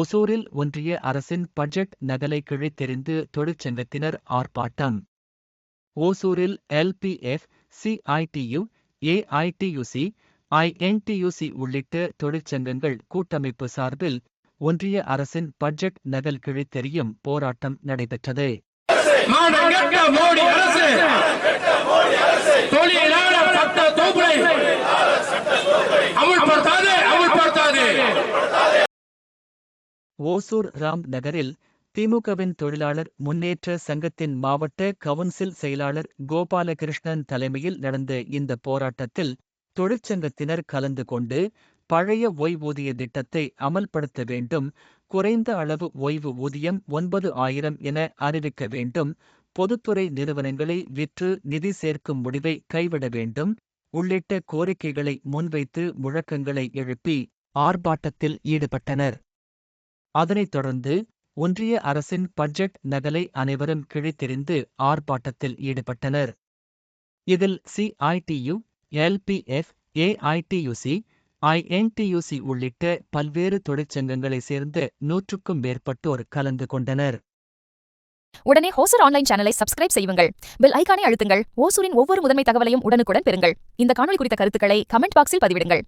ஒசூரில் ஒன்றிய அரசின் பட்ஜெட் நகலை கிழித்தெறிந்து தொழிற்சங்கத்தினர் ஆர்ப்பாட்டம். ஓசூரில் எல்பிஎஃப் சிஐடியு ஏஐடியுசி ஐஎன்டியுசி உள்ளிட்ட தொழிற்சங்கங்கள் கூட்டமைப்பு சார்பில் ஒன்றிய அரசின் பட்ஜெட் நகல் கிழித்தெறியும் போராட்டம் நடைபெற்றது. ஓசூர் ராம் நகரில் திமுகவின் தொழிலாளர் முன்னேற்ற சங்கத்தின் மாவட்ட கவுன்சில் செயலாளர் கோபாலகிருஷ்ணன் தலைமையில் நடந்த இந்த போராட்டத்தில் தொழிற்சங்கத்தினர் கலந்து கொண்டு பழைய ஓய்வூதிய திட்டத்தை அமல்படுத்த வேண்டும் குறைந்த அளவு ஓய்வு ஊதியம் ஒன்பது ஆயிரம் என அறிவிக்க வேண்டும் பொதுத்துறை நிறுவனங்களை விற்று நிதி சேர்க்கும் முடிவை கைவிட வேண்டும் உள்ளிட்ட கோரிக்கைகளை முன்வைத்து முழக்கங்களை எழுப்பி ஆர்ப்பாட்டத்தில் ஈடுபட்டனர். அதனைத் தொடர்ந்து ஒன்றிய அரசின் பட்ஜெட் நகலை அனைவரும் கிழித்தெறிந்து ஆர்ப்பாட்டத்தில் ஈடுபட்டனர். இதில் சிஐடியு எல்பிஎஃப் ஏஐடியுசி ஐஎன்டியுசி உள்ளிட்ட பல்வேறு தொழிற்சங்கங்களைச் சேர்ந்த நூற்றுக்கும் மேற்பட்டோர் கலந்து கொண்டனர். உடனே ஹோசர் ஆன்லைன் சேனலை சப்ஸ்கிரைப் செய்யுங்கள். பெல் ஐக்கானை அழுத்துங்கள். ஓசூரின் ஒவ்வொரு முதன்மை தகவலையும் உடனுக்குடன் பெறுங்கள். இந்த காணொலி குறித்த கருத்துக்களை கமெண்ட் பாக்ஸில் பதிவிடுங்கள்.